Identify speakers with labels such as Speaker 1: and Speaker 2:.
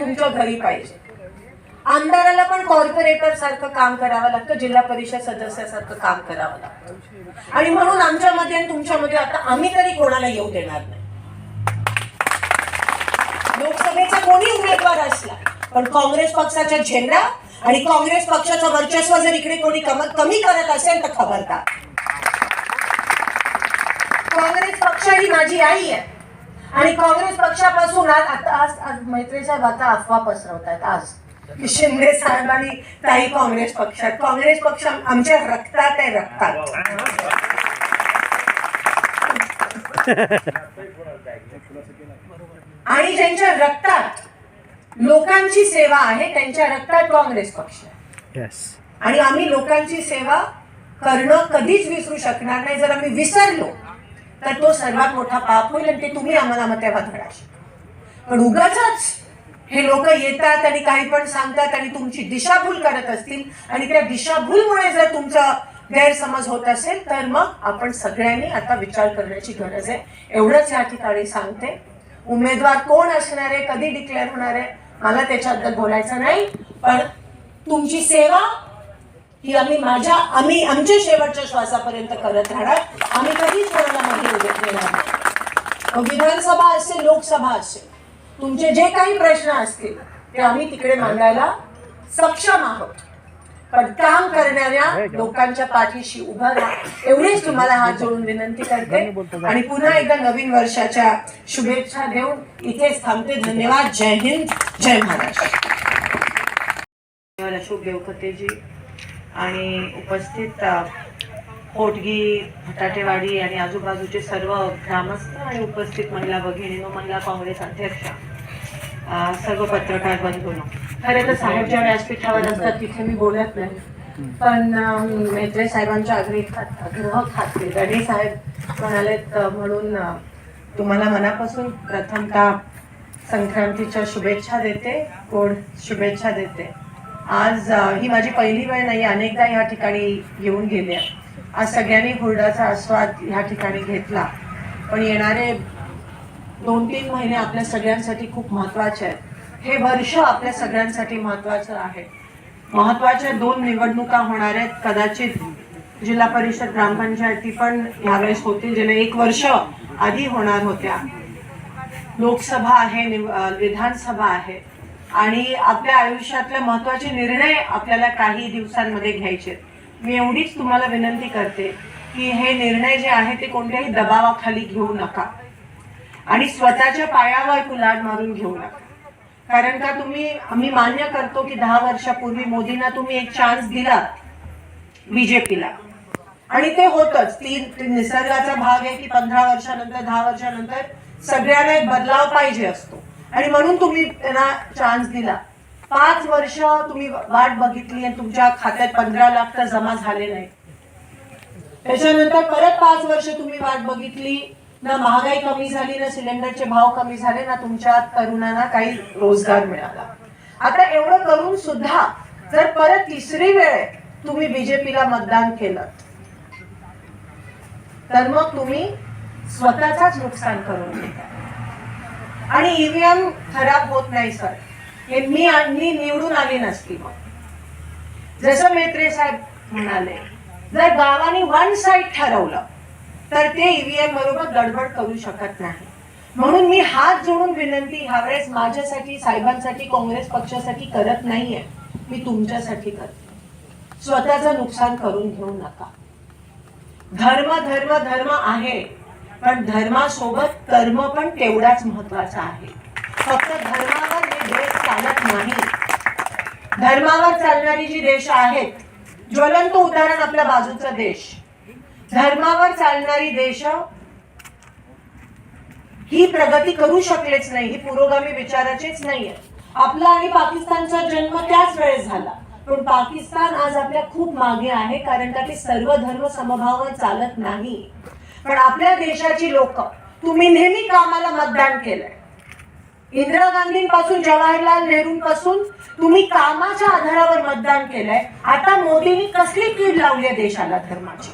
Speaker 1: तुमच्या घरी पाहिजे. आमदाराला पण कॉर्पोरेटर सारखं काम करावं लागतं जिल्हा परिषद सदस्यासारखं काम करावं लागतं. आणि म्हणून आमच्यामध्ये आणि तुमच्यामध्ये आता आम्ही तरी कोणाला येऊ देणार नाही. लोकसभेचा कोणी उमेदवार असला पण काँग्रेस पक्षाचा झेंडा आणि काँग्रेस पक्षाचं वर्चस्व जर इकडे कोणी कम- कमी करत असेल तर खबरदार. काँग्रेस पक्ष ही माझी आई आहे. आणि काँग्रेस पक्षापासून आज आता आज मैत्री साहेब आता अफवा पसरवतात आज. की शिंदे साहेब आणि ताई काँग्रेस पक्षात काँग्रेस पक्ष आमच्या रक्तात आहे रक्तात. आणि ज्यांच्या रक्तात लोकांची सेवा आहे त्यांच्या रक्तात काँग्रेस पक्ष आणि आम्ही लोकांची सेवा करणं कधीच विसरू शकणार नाही. जर आम्ही विसरलो तर तो सर्वात मोठा पाप होईल आणि ते तुम्ही आम्हाला मग तेव्हा धडा पण उगाच हे लोक येतात आणि काही पण सांगतात आणि तुमची दिशाभूल करत असतील आणि त्या दिशाभूलमुळे जर तुमचा गैरसमज होत असेल तर मग आपण सगळ्यांनी आता विचार करण्याची गरज आहे. एवढंच या ठिकाणी सांगते. उमेदवार कोण असणार आहे कधी डिक्लेअर होणार आहे मला त्याच्याबद्दल बोलायचं नाही पण तुमची सेवा की आम्ही माझ्या आम्ही आमच्या शेवटच्या श्वासापर्यंत करत राहणार. आम्ही कधीच कोणाला मागे उभे विधानसभा असेल लोकसभा असेल तुमचे जे काही प्रश्न असतील ते आम्ही तिकडे मांडायला सक्षम आहोत. पण काम करणाऱ्या लोकांच्या पाठीशी उभं राहा. एवढीच तुम्हाला हात जोडून विनंती करते. आणि पुन्हा एकदा नवीन वर्षाच्या शुभेच्छा देऊन इथेच थांबते. धन्यवाद. जय हिंद. जय महाराष्ट्र. अशोक देवखतेजी आणि उपस्थित पोटगी फटाटेवाडी आणि आजूबाजूचे सर्व ग्रामस्थ आणि उपस्थित महिला भगिनीनो महिला काँग्रेस अध्यक्ष सर्व पत्रकार बंधून. खरे तर साहेब ज्या व्यासपीठावर असतात तिथे मी बोलत नाही. पण मेत्रे साहेबांच्या खात आग्रह खाते. गणे साहेब म्हणालेत म्हणून तुम्हाला मनापासून प्रथमतः संक्रांतीच्या शुभेच्छा देते. गोड शुभेच्छा देते. आज ही माझी पहिली वेळ नाही अनेकदा या ठिकाणी येऊन गेल्या. आज सगळ्यांनी हुरडाचा आस्वाद ह्या ठिकाणी घेतला. पण येणारे दोन तीन महिने आपल्या सगळ्यांसाठी खूप महत्त्वाचे आहेत. हे वर्ष आपल्या सगळ्यांसाठी महत्वाचं आहे. महत्त्वाच्या दोन निवडणुका होणार आहेत कदाचित जिल्हा परिषद ग्रामपंचायती पण यावेळेस होतील ज्याला एक वर्ष आधी होणार होत्या. लोकसभा आहे निव- विधानसभा आहे. आणि आपल्या आयुष्यातले महत्त्वाचे निर्णय आपल्याला काही दिवसांमध्ये घ्यायचे मी एवढीच तुम्हाला विनंती करते की हे निर्णय जे आहे ते कोणत्याही दबावाखाली घेऊ नका. आणि स्वतःच्या पायावर कुलाड मारून घेऊ नका. कारण का तुम्ही आम्ही मान्य करतो की दहा वर्षापूर्वी मोदींना तुम्ही एक चान्स दिला बीजेपीला. आणि ते होतच. ती निसर्गाचा भाग आहे की पंधरा वर्षानंतर दहा वर्षानंतर सगळ्यांना एक बदलाव पाहिजे असतो. आणि म्हणून तुम्ही त्यांना चान्स दिला. पाच वर्ष तुम्ही वाट बघितली आणि तुमच्या खात्यात पंधरा लाख तर जमा झाले नाही. त्याच्यानंतर परत पाच वर्ष तुम्ही वाट बघितली. ना महागाई कमी झाली ना सिलेंडरचे भाव कमी झाले ना तुमच्या तरुणांना काही रोजगार मिळाला. आता एवढं करून सुद्धा जर परत तिसरी वेळ तुम्ही बीजेपीला मतदान केलं तर मग तुम्ही स्वतःचाच नुकसान करून घेता. आणि ईव्हीएम खराब होत नाही सर. हे मी मी निवडून आली नसती. मग जसं मेत्रे साहेब म्हणाले जर गावाने वन साईड ठरवलं तर ते ईव्हीएम बरोबर गडबड करू शकत नाही. म्हणून मी हात जोडून विनंती ह्यावेळेस माझ्यासाठी साहेबांसाठी काँग्रेस पक्षासाठी करत नाहीये. मी तुमच्यासाठी करते. स्वतःचं नुकसान करून घेऊ नका. धर्म धर्म धर्म आहे. पण धर्मासोबत कर्म पण तेवढाच महत्त्वाचा आहे. फक्त धर्मावर हे देश चालत नाही. धर्मावर चालणारी जी देश आहेत ज्वलंत उदाहरण आपल्या बाजूचा देश. धर्मावर चालणारी देश ही प्रगती करू शकलेच नाही ही पुरोगामी विचाराचीच नाहीये. आपला आणि पाकिस्तानचा जन्म त्याच वेळेस झाला. पण पाकिस्तान आज आपल्या खूप मागे आहे कारण का ते सर्व धर्म समभावावर चालत नाही. पण आपल्या देशाची लोक तुम्ही नेहमी कामाला मतदान केलंय. इंदिरा गांधींपासून जवाहरलाल नेहरूंपासून तुम्ही कामाच्या आधारावर मतदान केलंय. आता मोदींनी कसली कीड लावली आहे देशाला धर्माची?